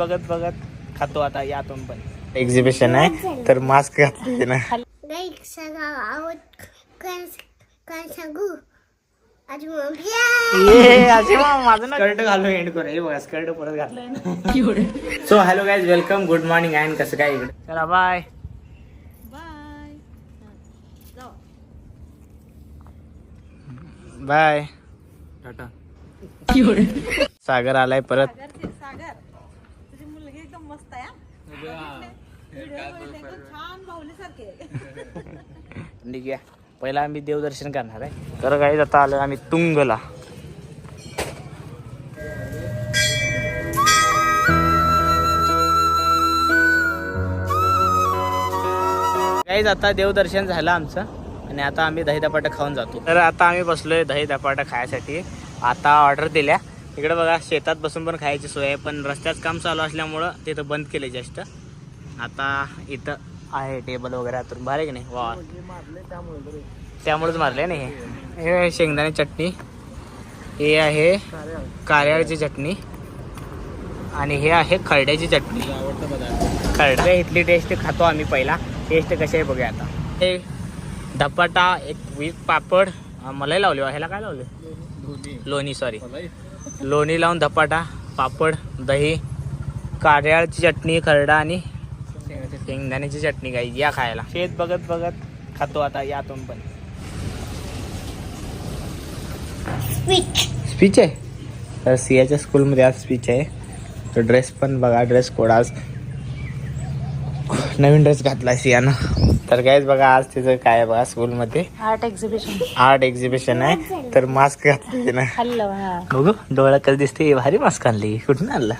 बघत बघत खातो आता यातून पण. एक्झिबिशन आहे तर मास्क घातले ना. काय काय सांगू. स्कर्ट घालून एंड करू. हे बघा स्कर्ट परत घातलंय so hello guys welcome good morning and कसं काय? इकडे चला बाय बाय टाटा सागर आलाय परत. सागर तुझी मुलगी एकदम मस्त आहे हा. व्हिडिओ बघितले, एकदम छान ठीक आहे पहिला आम्ही देवदर्शन करणार आहे. तर काही आता आलं आम्ही तुंगला. काहीच आता देवदर्शन झालं आमचं. आणि आता आम्ही दही धपाटा खाऊन जातो. तर आता आम्ही बसलोय दही धपाटा खायसाठी. आता ऑर्डर दिल्या. इकडे बघा शेतात बसून पण खायची सोय आहे पण रस्त्यात काम चालू असल्यामुळं तिथं बंद केले जस्ट. आता इथं आहे टेबल वगैरे आतून. भारी की नाही? वा त्यामुळेच मारले नाही हे. आहे शेंगदाणे चटणी. हे आहे कार्याळची चटणी. आणि हे आहे खरड्याची चटणी. खरडे इथली टेस्ट खातो आम्ही पहिला. टेस्ट कशी आहे बघूया आता. हे धपाटा एक वीस पापड. मलाही मलाई लावले ह्याला काय लावले लोणी सॉरी लोणी लावून धपाटा पापड दही कार्याळची चटणी खरडा आणि शेंगदाण्याची चटणी काही या खायला. शेत बघत बघत खातो आता यातून पण. स्पीच आहे? तर सियाच्या स्कूलमध्ये आज स्पीच आहे. तर ड्रेस पण बघा ड्रेस कोड आज. नवीन ड्रेस घातला सियानं. तर काहीच बघा आज तिचं काय आहे बघा स्कूलमध्ये आर्ट एक्झिबिशन आर्ट एक्झिबिशन आहे. तर मास्क घातले ना. हल्लो हा. बघू डोळा कसं दिसते भारी मास्क आणली. कुठून आणला?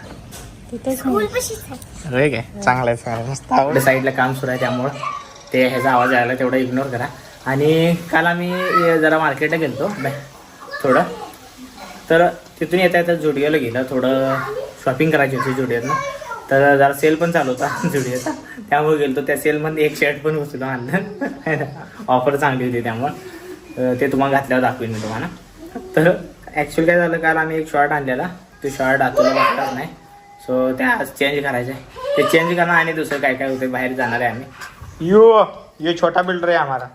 होय काय? चांगलं आहे. मस्त आवड साईडला काम सुरू आहे त्यामुळं. ते ह्याचा आवाज यायला तेवढा इग्नोर करा. आणि काल आम्ही जरा मार्केटला बाय थोडं. तर तिथून येता येता जुडिओला गेलं. थोडं शॉपिंग करायची होती जुडिओतनं तर जरा सेल पण चालू होता जुडिओचा त्यामुळे गेलतो. त्या सेलमध्ये एक शर्ट पण बसलो आणलं. ऑफर चांगली होती त्यामुळं. ते तुम्हाला घातल्यावर दाखवीन मी तुम्हाला. तर ॲक्च्युली काय झालं? काल आम्ही एक शर्ट आणलेला. तो शर्ट आतूला बघताच नाही. सो ते आज चेंज करायचे ते चेंज करणार आणि दुसरं काय काय होते बाहेर जाणार आहे आम्ही. यो यो छोटा बिल्डर आहे आम्हाला.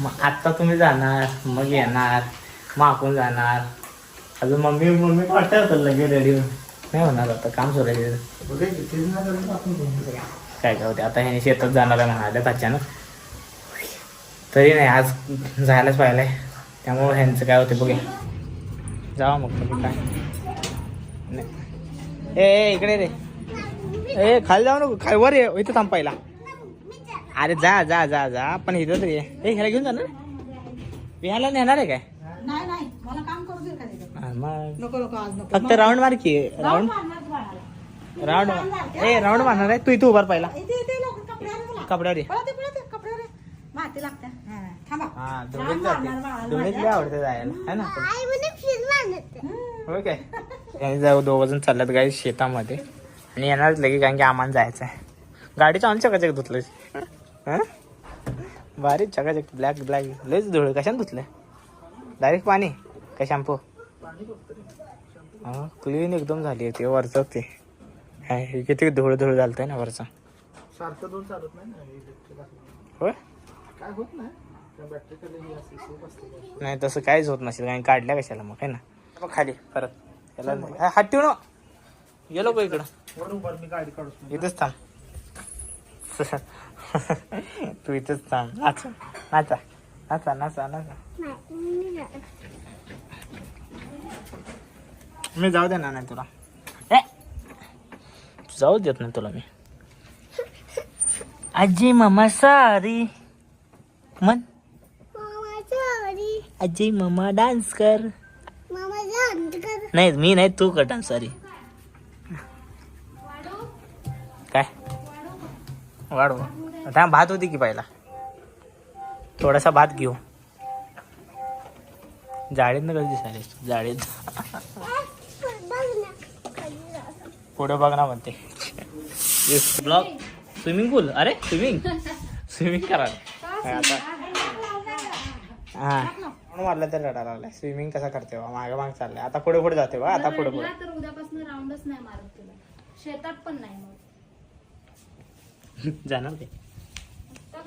मग आत्ता तुम्ही जाणार मग येणार मग आपण जाणार. अजून मम्मी मम्मी वाटतं लगे रेडी नाही होणार आता? काम सुरू आहे. काय काय होते आता ह्याने शेतात जाणार आहे म्हणाले अचानक तरी नाही आज जायलाच पाहिलं आहे त्यामुळं ह्यांचं काय होते बघे जावा मग तुम्ही काय. नाही. ए इकडे रे. ए खाली जाऊ नको. खाली वर ये इथं थांब पहिला. अरे जा जा जा जा. पण इथं तरी ए ह्याला घेऊन जाणार विहायला ह्याला नेणार आहे काय नाही नाही मला काम करू दे का तिथं हा, मग नको नको आज नको. फक्त राऊंड मार की. राऊंड. राऊंड ए राऊंड मारणार आहे. तू इथं उभार पहिला. इथे इथे लवकर कपड्यावर ये. ये. माती लागते. हा, हा जाते. लय. आवडते जायला. है ना? हो जाऊ दोघं जण चालल्यात गाई शेतामध्ये. आणि येणारच लगे कारण की आम्हाला जायचं आहे. गाडी चांगली चकाचक धुतलं. हं? भारी चकाचक. ब्लॅक ब्लॅक लयच धुळ. कशाने धुतलं? डायरेक्ट पाणी का शॅम्पू हा क्लीन एकदम झाली आहे ते वरचं ते. हाय, हे किती धूळ धूळ झालतंय ना वरचं. सारखं दोन चालत नाही ना इलेक्ट्रिक असलं होय? काय होत नाही. बॅटरी ही तसं काहीच होत नसेल कारण काढल्या कशाला मग आहे ना? मग खाली परत. त्याला हा, हात ठेवू ना. गेलो का इकडं. वर उभार मी गाडी काढतो इथंच थांब. तू इथंच थांब. नाचा नाचा नाचा नाचा नाचा. मी जाऊ दे ना नाही तुला. ए! जाऊ देत नाही तुला मी. आजी मामा सारी मन मामा सॉरी आजी मामा डान्स कर. मामा जाण कर. नाही मी नाही तू कर डान्स सॉरी काय? वाढव. आता भात होती की पहिला? थोडासा भात घेऊ. जाळीत ना कधी दिसायला जाळीत. बघ ना खाली जा. पुढे बघ ना म्हणते. ब्लॉग स्विमिंग पूल अरे स्विमिंग स्विमिंग करा आता? हा. मारलं तर रडा लागलाय स्विमिंग कसा करते बा? मागे माग चाललंय. आता पुढे पुढे जाते बा. आता पुढे पुढे. तर उद्यापासून राऊंडच नाही मारत तुला. शेतात पण नाही जाणार ते.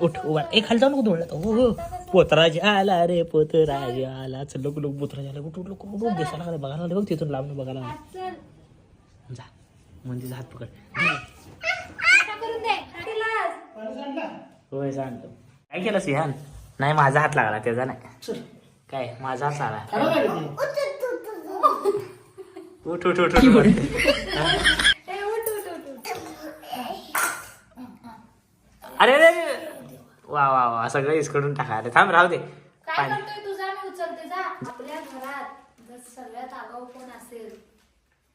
उठ उभा ए खाली जाऊ नको धुळत हो हो. पोतराज आला रे पोतराज आला. चल लोक लोक पोतराज आला. उठ उठ लोक उठ दिसायला लागले बघायला लागले. बघ तिथून लांब बघायला लागले. चल जा. म्हणजे हात पकड. होय सांगतो. काय केलं सिहान? नाही माझा हात लागला त्याचा नाही. काय? माझा हात लागला? उठ उठ उठ उठ. ए, उठ उठ उठ उठ. अरे अरे अरे. वा वा वा सगळं इसकडून टाका. अरे थांब राहू दे. काय पाणी. करतोय तुझा मी उचलते जा. आपल्या घरात जर सगळ्यात आगाऊ कोण असेल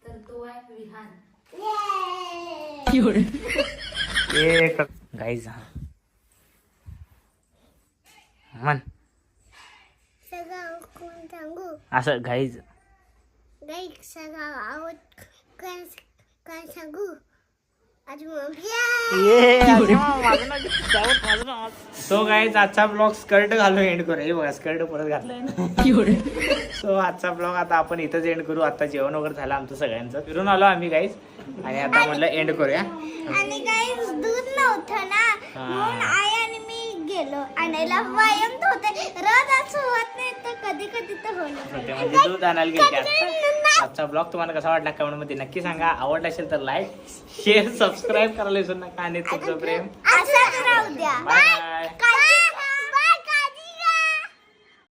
तर तो आहे विहान. एक गाईज मन. सगळं कोण सांगू असं गाईज. गाई सगळं आवड काय काय सांगू? सो गाईज आजचा ब्लॉग स्कर्ट घालून एंड करू हे बघा स्कर्ट परत घातलाय सो आजचा ब्लॉग आता आपण इथंच एंड करू. आता जेवण वगैरे झालं आमचं सगळ्यांचं. फिरून आलो आम्ही गाईज आणि आता म्हटलं एंड करूया. आणि काही दूध नव्हतं ना. म्हणून आई आणि मी गेलो. आणायला व्यायाम तर होते रोज असं होत नाही तर कधी कधी तर होणार. ते म्हणजे दूध आणायला गेले आजचा ब्लॉग तुम्हाला कसा वाटला कमेंटमध्ये नक्की सांगा. आवडला असेल तर लाईक शेअर सबस्क्राईब करायला विसरू नका. आणि तुमचं प्रेम. द्या.